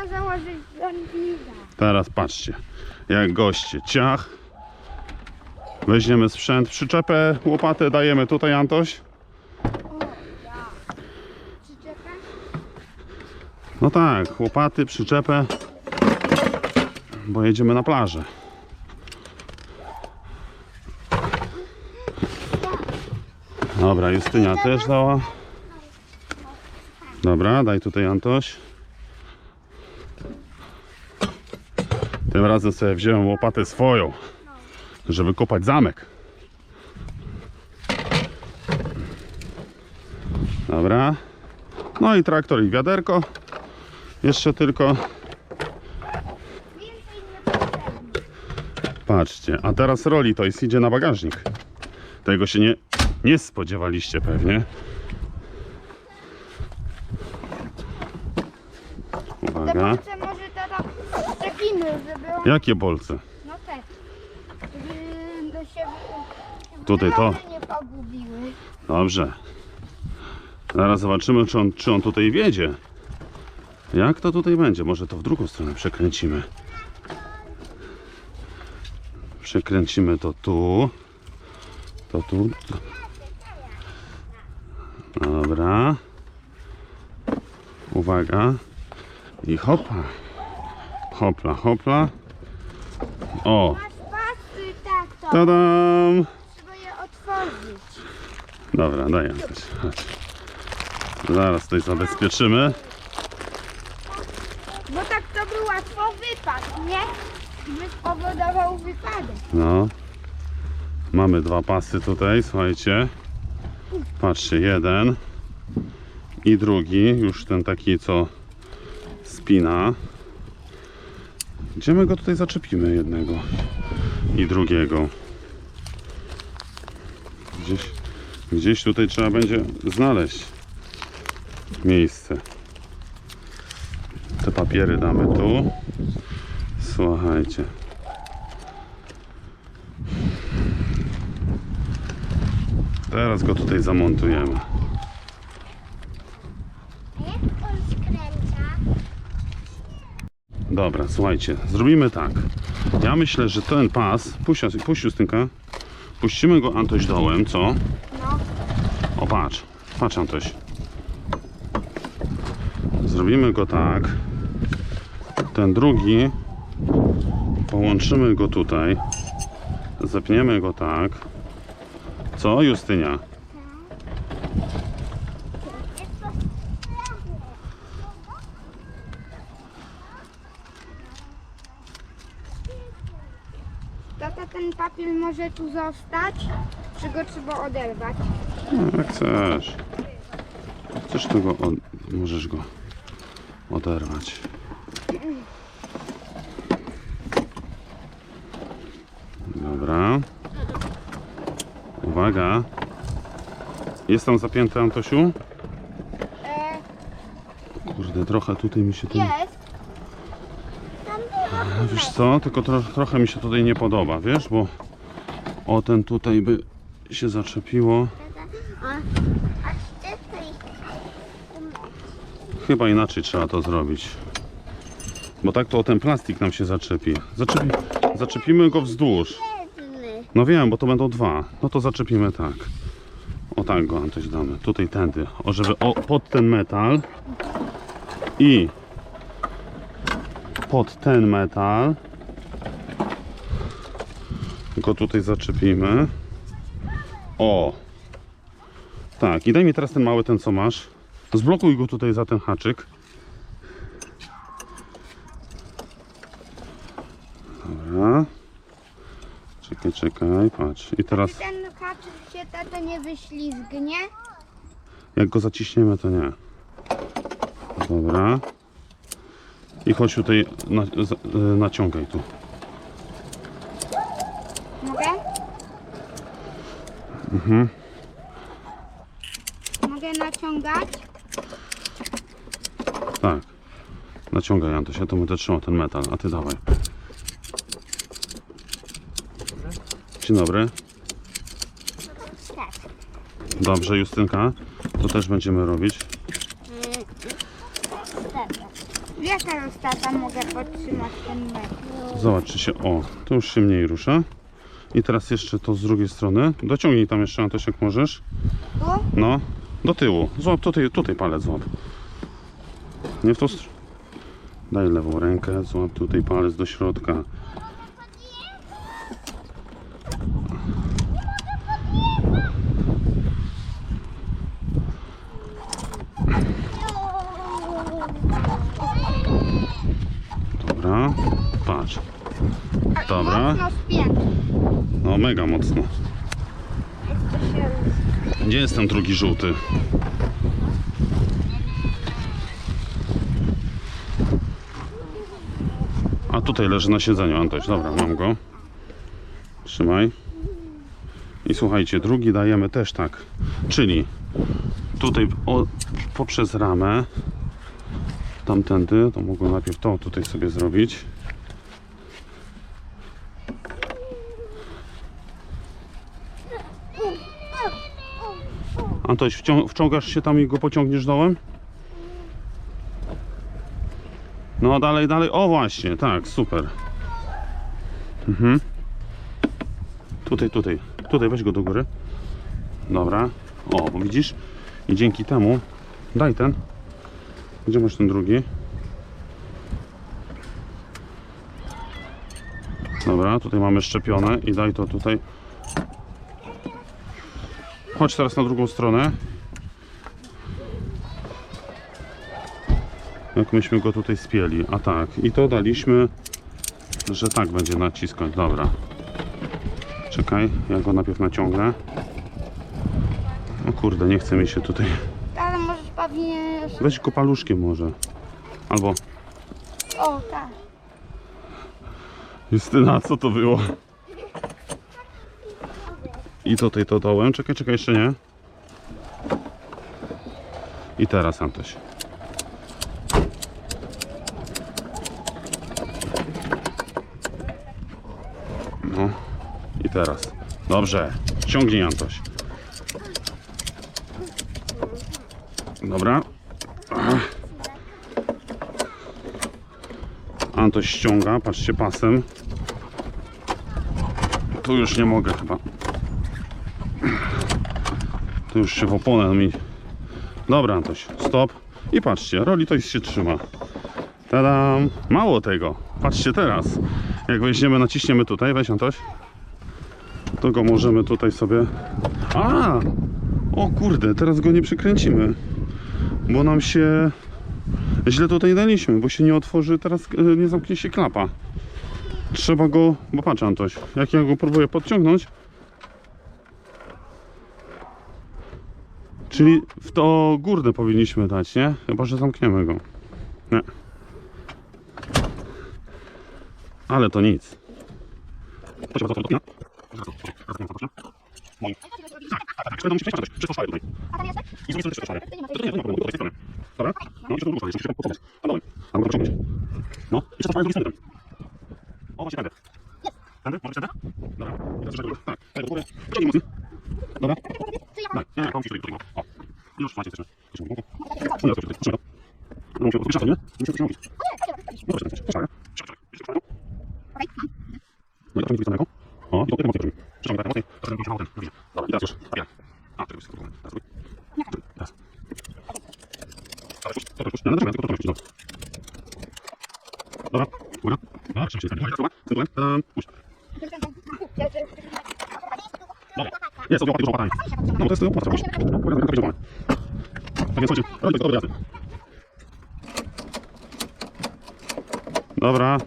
Trzeba założyć. Teraz patrzcie, jak goście, ciach. Weźmiemy sprzęt, przyczepę, łopatę dajemy tutaj, Antoś. Przyczepę? No tak, łopaty, przyczepę, bo jedziemy na plażę. Dobra, Justynia też dała. Dobra, daj tutaj Antoś. Tym razem sobie wziąłem łopatę swoją, żeby kopać zamek. Dobra. No i traktor i wiaderko. Jeszcze tylko. Patrzcie, a teraz roli to jest idzie na bagażnik. Tego się nie, nie spodziewaliście pewnie. Te Uwaga. bolce może teraz przepimy, żeby... Jakie bolce? No tak. Żeby do siebie... Tutaj to. wylody nie pogubiły. Dobrze. Zaraz zobaczymy, czy on, czy on tutaj wiedzie. Jak to tutaj będzie? Może to w drugą stronę przekręcimy. Przekręcimy to tu. To tu. tu. Dobra. Uwaga. I hopa. Hopla, hopla. O, Masz pasy, tak to. tadam! Trzeba je otworzyć. Dobra, daj Antoś, chodź. Zaraz tutaj zabezpieczymy. Bo tak to by łatwo wypadł, nie? By spowodował wypadek. No. Mamy dwa pasy tutaj, słuchajcie. Patrzcie, jeden i drugi, już ten taki, co spina. Gdzie my go tutaj zaczepimy jednego i drugiego? Gdzieś, gdzieś tutaj trzeba będzie znaleźć miejsce. Te papiery damy tu. Słuchajcie. Teraz go tutaj zamontujemy. A jak on skręca? Dobra, słuchajcie, zrobimy tak. Ja myślę, że ten pas, puść, puść Justynka, puścimy go Antoś dołem, co? No. O, patrz, patrz Antoś. Zrobimy go tak. Ten drugi połączymy go tutaj. Zepniemy go tak. Co, Justynia? Tata, ten papier może tu zostać? Czy go trzeba oderwać? No, jak chcesz. Chcesz tego, od... możesz go oderwać. Dobra. Uwaga. Jest tam zapięty Antosiu? E, Kurde, trochę tutaj mi się ten... jest. Wiesz co, tylko tro, trochę mi się tutaj nie podoba, wiesz, bo o ten tutaj by się zaczepiło. Chyba inaczej trzeba to zrobić. Bo tak to o ten plastik nam się zaczepi. Zaczepi, zaczepimy go wzdłuż. No wiem, bo to będą dwa. No to zaczepimy tak. O tak go Antoś damy. Tutaj tędy. O, żeby o, pod ten metal i pod ten metal go tutaj zaczepimy. O! Tak, i daj mi teraz ten mały, ten co masz. Zblokuj go tutaj za ten haczyk. Dobra. Czekaj, czekaj, patrz. I teraz Ten haczyk się tata nie wyślizgnie? jak go zaciśniemy, to nie. Dobra. I chodź tutaj, na, za- y, naciągaj tu. Mogę? Mhm. Mogę naciągać? Tak. Naciągaj Antoś, ja to będę trzymał ten metal, a ty dawaj. Dzień dobry. Tak. Dobrze, Justynka. To też będziemy robić. Dobra. Ja teraz tata mogę podtrzymać ten metr. Zobacz, czy się... O, to już się mniej rusza. I teraz jeszcze to z drugiej strony. Dociągnij tam jeszcze, Antoś, jak możesz. No, do tyłu. Złap tutaj, tutaj palec złap. Nie w tą stronę. Daj lewą rękę, złap tutaj palec do środka. Dobra, patrz. Dobra. Mocno spięty. No mega mocno. Gdzie jest ten drugi żółty? A tutaj leży na siedzeniu, Antoś. Dobra, mam go. Trzymaj. I słuchajcie, drugi dajemy też tak. Czyli tutaj o, poprzez ramę tamtędy, to mogę najpierw to tutaj sobie zrobić. Antoś, wcią- wciągasz się tam i go pociągniesz dołem? No dalej, dalej. O właśnie, tak, super. Mhm. Tutaj, tutaj. Tutaj weź go do góry. Dobra. O, bo widzisz? I dzięki temu daj ten. Gdzie masz ten drugi? Dobra, tutaj mamy szczepione i daj to tutaj. Chodź teraz na drugą stronę. Jak myśmy go tutaj spieli. A tak, i to daliśmy, że tak będzie naciskać. Dobra. Czekaj, ja go najpierw naciągnę. O kurde, nie chce mi się tutaj. Pewnie... Weź go paluszkiem może. Albo. O, tak. Justyna, co to było? I tutaj to dołem. Czekaj, czekaj, jeszcze nie. I teraz Antoś. No. I teraz. Dobrze. Ciągnij Antoś. Dobra. Antoś ściąga, patrzcie pasem. Tu już nie mogę chyba. Tu już się w mi. Dobra, Antoś, stop. I patrzcie, roli to się trzyma. Tadam! Mało tego. Patrzcie teraz. Jak weźmiemy, naciśniemy tutaj, weź Antoś. To go możemy tutaj sobie. A! O kurde, teraz go nie przykręcimy. Bo nam się źle tutaj daliśmy, bo się nie otworzy, teraz e, nie zamknie się klapa. Trzeba go, bo patrz Antoś, jak ja go próbuję podciągnąć, czyli w to górne powinniśmy dać, nie? Chyba, że zamkniemy go. Nie. Ale to nic. Moim. Tak, tak, tak. Będą musieć przejść Antoś, przez tą szalę tutaj. A tam jesteś? I z drugiej strony przez tą szalę. To nie, to ma problemu, to z tej strony. Dobra? No, jeszcze tą drugą szalę, jeszcze się podciągnąć. A dołem. A mogę pociągnąć. No, jeszcze tą szalę z drugiej strony. O, właśnie tędy. Tędy? Może tędy? Dobra. I teraz jeszcze Tak, tak, do góry. Pociągnij mocniej. Dobra. Tak, nie, nie, pomóż tutaj, tutaj. O. I już, macie, jesteśmy. Jesteśmy w No, nie, to tutaj, proszę. No, musimy podwyższać, nie? Musimy to ciągnąć. No, proszę, proszę, proszę. Proszę, proszę. Proszę, No i teraz z drugiej strony jaką? O, i to tutaj mocniej. Przeciągnij tak mocniej. Proszę, żeby się mało ten. Dobrze. Dobra, i teraz już. Papierak. A, czekaj, jest to Teraz drugi. Teraz. Teraz już, to już. Ja na drugą, tylko to już. Dobra, uwaga. Dobra, trzymaj się próba. Tytułem. Tadam. Puść. Dobra. Jest, odbiła dużo łapatami. No to jest opłata. No. Tak więc słuchajcie, robi to dobre jazdy. Dobra.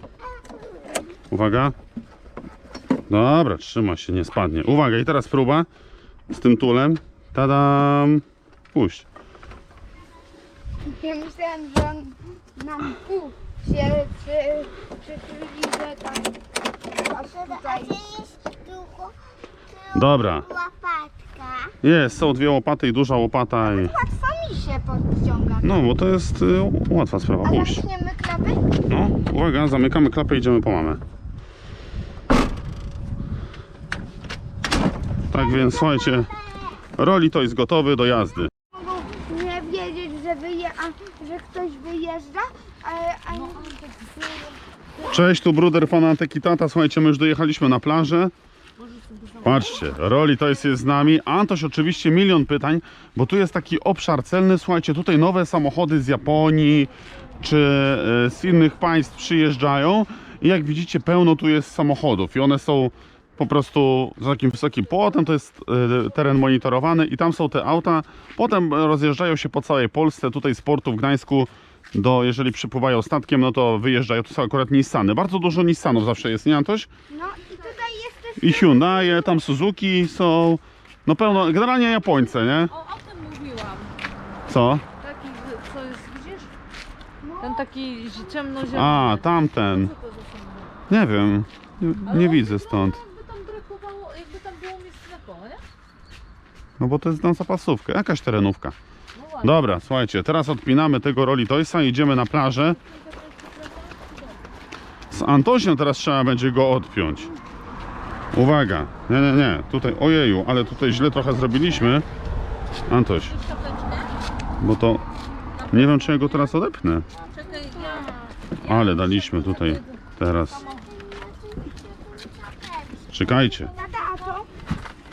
Uwaga. Dobra, trzyma się, nie spadnie. Uwaga, i teraz próba z tym tulem. Tadam. Puść. Ja myślałem, że on nam tu się przy, przykryli, że tam tutaj. Dobra. Łapatka. Jest, są dwie łopaty i duża łopata. I... Łatwo mi się podciąga. No, bo to jest y, łatwa sprawa. A zamkniemy klapy? No, uwaga, zamykamy klapę i idziemy po mamę. Tak więc słuchajcie, roli to jest gotowy do jazdy. Mogą nie wiedzieć, że, wyje, a, że ktoś wyjeżdża, Ale, ale... No, z... Cześć, tu bruder fanatyk i tata. Słuchajcie, my już dojechaliśmy na plażę. Patrzcie, Roli to jest, jest z nami. Antoś oczywiście milion pytań, bo tu jest taki obszar celny. Słuchajcie, tutaj nowe samochody z Japonii czy e, z innych państw przyjeżdżają i jak widzicie pełno tu jest samochodów i one są po prostu za takim wysokim płotem, to jest e, teren monitorowany i tam są te auta. Potem rozjeżdżają się po całej Polsce, tutaj z portu w Gdańsku do, jeżeli przypływają statkiem, no to wyjeżdżają, to są akurat Nissany. Bardzo dużo Nissanów zawsze jest, nie Antoś? No i tutaj jest też... I Hyundai, tam Suzuki są. No pełno, generalnie Japońce, nie? O, o tym mówiłam. Co? Taki, z- co jest, widzisz? Ten taki ciemnozielony. A, tamten. Nie wiem. Nie, nie widzę stąd. Jakby tam brakowało, jakby tam było miejsce na koło, nie? No bo to jest na zapasówkę, jakaś terenówka. No. Dobra, słuchajcie, teraz odpinamy tego Rolly Toysa i idziemy na plażę. Z Antosiem teraz trzeba będzie go odpiąć. Uwaga, nie, nie, nie, tutaj, ojeju, ale tutaj źle trochę zrobiliśmy. Antoś, bo to, nie wiem czy ja go teraz odepnę. Ale daliśmy tutaj teraz. Czekajcie.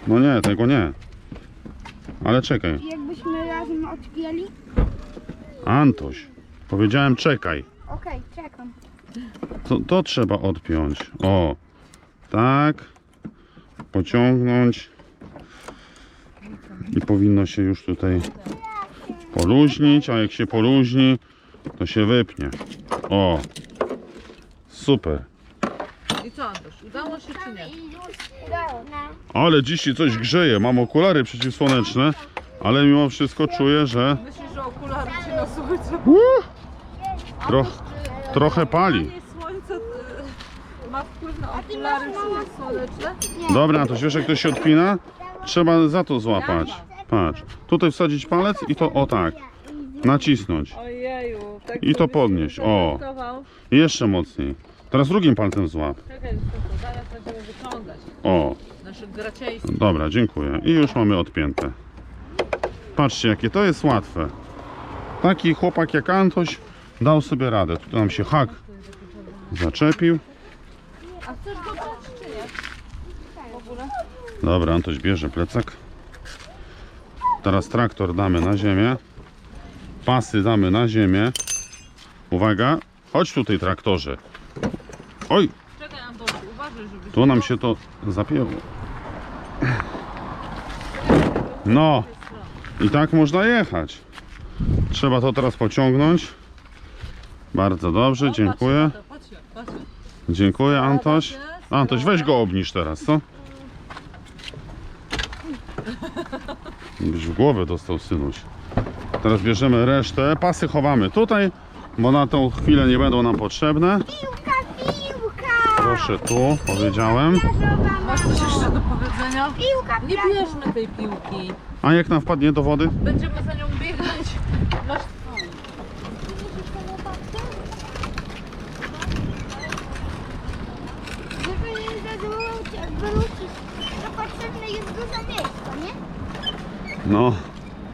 No nie, tego nie. Ale czekaj. Jakbyśmy razem odpięli? Antoś. Powiedziałem czekaj. Okej, czekam. To, to trzeba odpiąć. O. Tak. Pociągnąć. I powinno się już tutaj poluźnić, a jak się poluźni, to się wypnie. O. Super. Co, udało się czy nie? Udało. Ale dzisiaj coś grzeje. Mam okulary przeciwsłoneczne, ale mimo wszystko czuję, że Myślisz, że okulary ci na słońce... Tro, trochę pali. Nie, słońce y, ma wpływ na okulary słoneczne? Dobra, to wiesz jak to się odpina? Trzeba za to złapać. Patrz. Tutaj wsadzić palec i to o tak. Nacisnąć. Ojeju. Tak I to podnieść, o. jeszcze mocniej. Teraz drugim palcem złap. Tylko zaraz będziemy wyciągać O, naszych dobra, dziękuję. I już mamy odpięte. Patrzcie, jakie to jest łatwe. Taki chłopak jak Antoś dał sobie radę. Tutaj nam się hak zaczepił. A chcesz go brać czy nie? W ogóle? Dobra, Antoś bierze plecak. Teraz traktor damy na ziemię. Pasy damy na ziemię. Uwaga. Chodź tutaj traktorze. Oj, uważaj, żeby tu nam się to zapięło. No, i tak można jechać. Trzeba to teraz pociągnąć. Bardzo dobrze, dziękuję. Dziękuję, Antoś. Antoś, weź go obniż teraz, co? Byś w głowę dostał, synuś. Teraz bierzemy resztę. Pasy chowamy tutaj, bo na tą chwilę nie będą nam potrzebne. Piłka, piłka! Proszę tu, powiedziałem. Masz coś jeszcze do powiedzenia? Piłka, Nie bierzmy tej piłki. A jak nam wpadnie do wody? Będziemy za nią biegać. Masz... Żeby nie zawrócić, wrócić, to potrzebne jest dużo miejsca, nie? No,